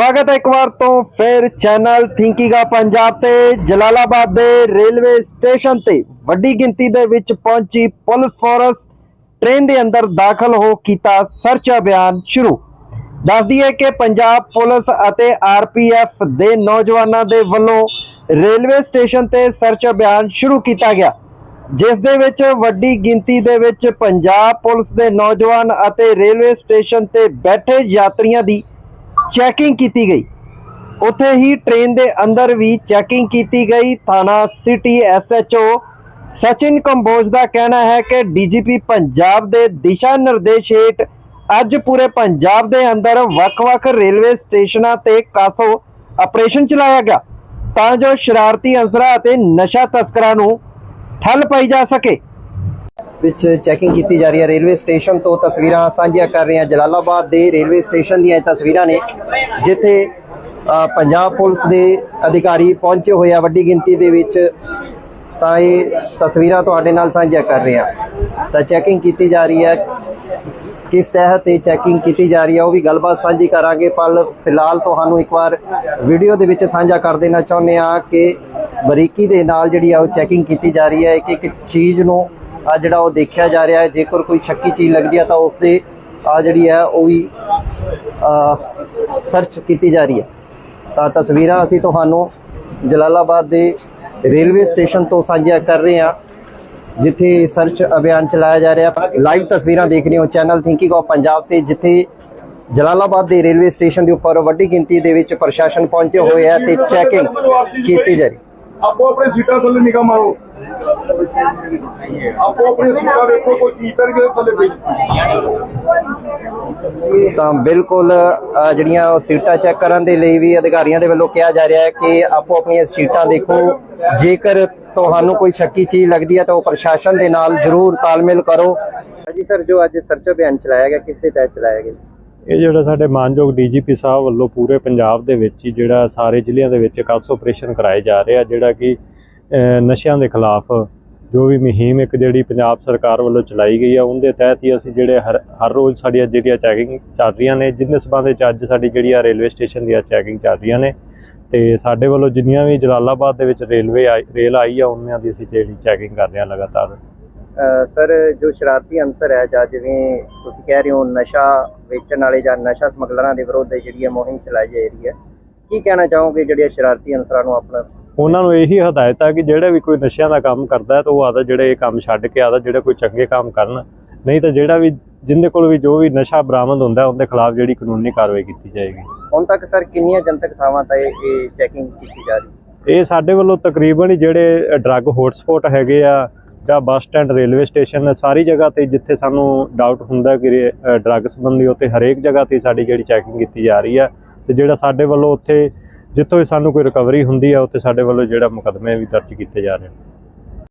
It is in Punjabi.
ਸਵਾਗਤ ਹੈ ਇੱਕ ਵਾਰ ਤੋਂ ਫਿਰ ਚੈਨਲ ਥਿੰਕਿੰਗਾ ਪੰਜਾਬ ਤੇ, ਜਲਾਲਾਬਾਦ ਦੇ ਰੇਲਵੇ ਸਟੇਸ਼ਨ ਤੇ। ਵੱਡੀ ਗਿਣਤੀ ਦੇ ਵਿੱਚ ਪਹੁੰਚੀ ਪੁਲਿਸ ਫੋਰਸ ਟ੍ਰੇਨ ਦੇ ਅੰਦਰ ਦਾਖਲ ਹੋ ਕੀਤਾ ਸਰਚ ਅਭਿਆਨ ਸ਼ੁਰੂ। ਦੱਸ ਦਈਏ ਕਿ ਪੰਜਾਬ ਪੁਲਿਸ ਅਤੇ ਆਰਪੀਐਫ ਦੇ ਨੌਜਵਾਨਾਂ ਦੇ ਵੱਲੋਂ ਰੇਲਵੇ ਸਟੇਸ਼ਨ ਤੇ ਸਰਚ ਅਭਿਆਨ ਸ਼ੁਰੂ ਕੀਤਾ ਗਿਆ, ਜਿਸ ਦੇ ਵਿੱਚ ਵੱਡੀ ਗਿਣਤੀ ਦੇ ਵਿੱਚ ਪੰਜਾਬ ਪੁਲਿਸ ਦੇ ਨੌਜਵਾਨ ਅਤੇ ਰੇਲਵੇ ਸਟੇਸ਼ਨ ਤੇ ਬੈਠੇ ਯਾਤਰੀਆਂ ਦੀ ਚੈਕਿੰਗ ਕੀਤੀ ਗਈ। ਉੱਥੇ ਹੀ ਟ੍ਰੇਨ ਦੇ ਅੰਦਰ ਵੀ ਚੈਕਿੰਗ ਕੀਤੀ ਗਈ। ਥਾਣਾ ਸਿਟੀ ਐਸਐਚਓ ਸਚਿਨ ਕੰਬੋਜ ਦਾ ਕਹਿਣਾ ਹੈ ਕਿ ਡੀਜੀਪੀ ਪੰਜਾਬ ਦੇ ਦਿਸ਼ਾ ਨਿਰਦੇਸ਼ ਹੇਠ ਅੱਜ ਪੂਰੇ ਪੰਜਾਬ ਦੇ ਅੰਦਰ ਵੱਖ-ਵੱਖ ਰੇਲਵੇ ਸਟੇਸ਼ਨਾਂ ਤੇ ਕਾਸੋ ਆਪਰੇਸ਼ਨ ਚਲਾਇਆ ਗਿਆ ਤਾਂ ਜੋ ਸ਼ਰਾਰਤੀ ਅਨਸਰਾਂ ਅਤੇ ਨਸ਼ਾ ਤਸਕਰਾਂ ਨੂੰ ਠੱਲ ਪਾਈ ਜਾ ਸਕੇ। ਵਿੱਚ ਚੈਕਿੰਗ ਕੀਤੀ ਜਾ ਰਹੀ ਹੈ। ਰੇਲਵੇ ਸਟੇਸ਼ਨ ਤੋਂ ਤਸਵੀਰਾਂ ਸਾਂਝੀਆਂ ਕਰ ਰਹੇ ਹਾਂ। ਜਲਾਲਾਬਾਦ ਦੇ ਰੇਲਵੇ ਸਟੇਸ਼ਨ ਦੀਆਂ ਇਹ ਤਸਵੀਰਾਂ ਨੇ, ਜਿੱਥੇ ਪੰਜਾਬ ਪੁਲਿਸ ਦੇ ਅਧਿਕਾਰੀ ਪਹੁੰਚੇ ਹੋਏ ਆ ਵੱਡੀ ਗਿਣਤੀ ਦੇ ਵਿੱਚ। ਤਾਂ ਇਹ ਤਸਵੀਰਾਂ ਤੁਹਾਡੇ ਨਾਲ ਸਾਂਝੀਆਂ ਕਰ ਰਹੇ ਹਾਂ। ਤਾਂ ਚੈਕਿੰਗ ਕੀਤੀ ਜਾ ਰਹੀ ਹੈ। ਕਿਸ ਤਹਿਤ ਇਹ ਚੈਕਿੰਗ ਕੀਤੀ ਜਾ ਰਹੀ ਹੈ, ਉਹ ਵੀ ਗੱਲਬਾਤ ਸਾਂਝੀ ਕਰਾਂਗੇ। ਪਰ ਫਿਲਹਾਲ ਤੁਹਾਨੂੰ ਇੱਕ ਵਾਰ ਵੀਡੀਓ ਦੇ ਵਿੱਚ ਸਾਂਝਾ ਕਰ ਦੇਣਾ ਚਾਹੁੰਦੇ ਆ ਕਿ ਬਰੀਕੀ ਦੇ ਨਾਲ ਜਿਹੜੀ ਆ ਉਹ ਚੈਕਿੰਗ ਕੀਤੀ ਜਾ ਰਹੀ ਹੈ। ਇੱਕ ਇੱਕ ਚੀਜ਼ ਨੂੰ ਆ ਜਿਹੜਾ ਉਹ ਦੇਖਿਆ ਜਾ ਰਿਹਾ ਹੈ, ਜੇਕਰ ਕੋਈ ਸ਼ੱਕੀ ਚੀਜ਼ ਲੱਗਦੀ ਹੈ ਤਾਂ ਉਸ ਦੇ ਆ ਜਿਹੜੀ ਹੈ, ਉਹ ਵੀ ਸਰਚ ਕੀਤੀ ਜਾ ਰਹੀ ਹੈ। ਤਾਂ ਤਸਵੀਰਾਂ ਅਸੀਂ ਤੁਹਾਨੂੰ ਜਲਾਲਾਬਾਦ ਦੇ ਰੇਲਵੇ ਸਟੇਸ਼ਨ ਤੋਂ ਸਾਂਝੀਆਂ ਕਰ ਰਹੇ ਹਾਂ, ਜਿੱਥੇ ਸਰਚ ਅਭਿਆਨ ਚਲਾਇਆ ਜਾ ਰਿਹਾ। ਲਾਈਵ ਤਸਵੀਰਾਂ ਦੇਖ ਰਹੇ ਹੋ ਚੈਨਲ ਥਿੰਕਿੰਗ ਆਫ ਪੰਜਾਬ ਤੇ, ਜਿੱਥੇ ਜਲਾਲਾਬਾਦ ਦੇ ਰੇਲਵੇ ਸਟੇਸ਼ਨ ਦੇ ਉੱਪਰ ਵੱਡੀ ਗਿਣਤੀ ਦੇ ਵਿੱਚ ਪ੍ਰਸ਼ਾਸਨ ਪਹੁੰਚੇ ਹੋਏ ਆ ਤੇ ਚੈਕਿੰਗ ਕੀਤੀ ਜਾ ਰਹੀ। ਆਪੋ ਆਪਣੇ ਸੀਟਾਂ ਥੱਲੇ ਨਿਗਾਹ ਮਾਰੋ। ਆਪੋ ਆਪਣੇ ਸੀਟਾਂ ਵੇਖੋ ਕੋਈ ਚੀਜ਼ ਤਾਂ ਨਹੀਂ ਥੱਲੇ ਪਈ ਤਾਂ ਬਿਲਕੁਲ ਜਿਹੜੀਆਂ ਉਹ ਸੀਟਾਂ ਚੈੱਕ ਕਰਨ ਦੇ ਲਈ ਵੀ ਅਧਿਕਾਰੀਆਂ ਦੇ ਵੱਲੋਂ ਕਿਹਾ ਜਾ ਰਿਹਾ ਹੈ ਕਿ ਆਪੋ ਆਪਣੀਆਂ ਸੀਟਾਂ ਦੇਖੋ। ਜੇਕਰ ਤੁਹਾਨੂੰ ਕੋਈ ਸ਼ੱਕੀ ਚੀਜ਼ ਲੱਗਦੀ ਹੈ ਤਾਂ ਉਹ ਪ੍ਰਸ਼ਾਸਨ ਦੇ ਨਾਲ ਜ਼ਰੂਰ ਤਾਲਮੇਲ ਕਰੋ। ਜੀ ਸਰ ਜੋ ਅੱਜ ਸਰਚ ਅਭਿਆਨ ਚਲਾਇਆ ਗਿਆ ਕਿਸ ਦੇ ਤਹਿਤ ਚਲਾਇਆ ਗਿਆ? ਇਹ ਜਿਹੜਾ ਸਾਡੇ ਮਾਨਯੋਗ ਡੀਜੀਪੀ ਸਾਹਿਬ ਵੱਲੋਂ ਪੂਰੇ ਪੰਜਾਬ ਦੇ ਵਿੱਚ ਹੀ ਜਿਹੜਾ ਸਾਰੇ ਜ਼ਿਲ੍ਹਿਆਂ ਦੇ ਵਿੱਚ ਕਾਸ ਆਪਰੇਸ਼ਨ ਕਰਾਏ ਜਾ ਰਹੇ ਆ ਜਿਹੜਾ ਕਿ ਨਸ਼ਿਆਂ ਦੇ ਖਿਲਾਫ ਜੋ ਵੀ ਮੁਹਿੰਮ ਇੱਕ ਜਿਹੜੀ ਪੰਜਾਬ ਸਰਕਾਰ ਵੱਲੋਂ ਚਲਾਈ ਗਈ ਆ, ਉਹਦੇ ਤਹਿਤ ਹੀ ਅਸੀਂ ਜਿਹੜੇ ਹਰ ਹਰ ਰੋਜ਼ ਸਾਡੀਆਂ ਜਿਹੜੀਆਂ ਚੈਕਿੰਗ ਚੱਲ ਰਹੀਆਂ ਨੇ, ਜਿੰਨੇ ਸਬੰਧ ਵਿੱਚ ਅੱਜ ਸਾਡੀ ਜਿਹੜੀ ਆ ਰੇਲਵੇ ਸਟੇਸ਼ਨ ਦੀਆਂ ਚੈਕਿੰਗ ਚੱਲ ਰਹੀਆਂ ਨੇ, ਤੇ ਸਾਡੇ ਵੱਲੋਂ ਜਿੰਨੀਆਂ ਵੀ ਜਲਾਲਾਬਾਦ ਦੇ ਵਿੱਚ ਰੇਲਵੇ ਆਈ, ਰੇਲ ਆਈ ਆ ਉਹਨਾਂ ਦੀ ਅਸੀਂ ਜਿਹੜੀ ਚੈਕਿੰਗ ਕਰ ਰਹੇ ਹਾਂ ਲਗਾਤਾਰ। ਸਰ, ਜੋ ਸ਼ਰਾਰਤੀ ਅੰਸਰ ਹੈ ਜਾਂ ਜਿਵੇਂ ਤੁਸੀਂ ਕਹਿ ਰਹੇ ਹੋ ਨਸ਼ਾ ਵੇਚਣ ਵਾਲੇ ਜਾਂ ਨਸ਼ਾ ਸਮਗਲਰਾਂ ਦੇ ਵਿਰੁੱਧ ਜਿਹੜੀ ਹੈ ਮੁਹਿੰਮ ਚਲਾਈ ਜਾ ਰਹੀ ਹੈ, ਕੀ ਕਹਿਣਾ ਚਾਹੋਗੇ ਜਿਹੜੇ ਸ਼ਰਾਰਤੀ ਅੰਸਰਾਂ ਨੂੰ ਆਪਣਾ ਉਹਨਾਂ ਨੂੰ ਇਹੀ ਹਦਾਇਤ ਹੈ ਕਿ ਜਿਹੜੇ ਵੀ ਕੋਈ ਨਸ਼ਿਆਂ ਦਾ ਕੰਮ ਕਰਦਾ ਹੈ ਤਾਂ ਉਹ ਆਦਾ ਜਿਹੜੇ ਇਹ ਕੰਮ ਛੱਡ ਕੇ ਆਦਾ ਜਿਹੜੇ ਕੋਈ ਚੰਗੇ ਕੰਮ ਕਰਨ। ਨਹੀਂ ਤਾਂ ਜਿਹੜਾ ਵੀ ਜਿੰਦੇ ਕੋਲ ਵੀ ਜੋ ਵੀ ਨਸ਼ਾ ਬਰਾਮਦ ਹੁੰਦਾ ਉਹਦੇ ਖਿਲਾਫ ਜਿਹੜੀ ਕਾਨੂੰਨੀ ਕਾਰਵਾਈ ਕੀਤੀ ਜਾਏਗੀ। ਹੁਣ ਤੱਕ ਸਰ ਕਿੰਨੀਆਂ ਜਨਤਕ ਥਾਵਾਂ ਤੇ ਇਹ ਚੈਕਿੰਗ ਕੀਤੀ ਜਾ ਰਹੀ? ਹੈ ਇਹ ਸਾਡੇ ਵੱਲੋਂ ਤਕਰੀਬਨ ਜਿਹੜੇ ਡਰੱਗ ਹੌਟਸਪੌਟ ਹੈਗੇ ਆ ਜਾਂ ਬੱਸ ਸਟੈਂਡ ਰੇਲਵੇ ਸਟੇਸ਼ਨ ਸਾਰੀ ਜਗ੍ਹਾ ਤੇ ਜਿੱਥੇ ਸਾਨੂੰ ਡਾਊਟ ਹੁੰਦਾ ਕਿ ਡਰੱਗ ਸੰਬੰਧੀ ਉੱਥੇ ਹਰੇਕ ਜਗ੍ਹਾ ਤੇ ਸਾਡੀ ਜਿਹੜੀ ਚੈਕਿੰਗ ਕੀਤੀ ਜਾ ਰਹੀ ਹੈ ਤੇ ਜਿਹੜਾ ਸਾਡੇ ਵੱਲੋਂ ਉੱਥੇ ਜਿੱਥੋਂ ਵੀ ਸਾਨੂੰ ਕੋਈ ਰਿਕਵਰੀ ਹੁੰਦੀ ਆ, ਉੱਥੇ ਸਾਡੇ ਵੱਲੋਂ ਜਿਹੜਾ ਮੁਕੱਦਮੇ ਵੀ ਦਰਜ ਕੀਤੇ ਜਾ ਰਹੇ ਨੇ।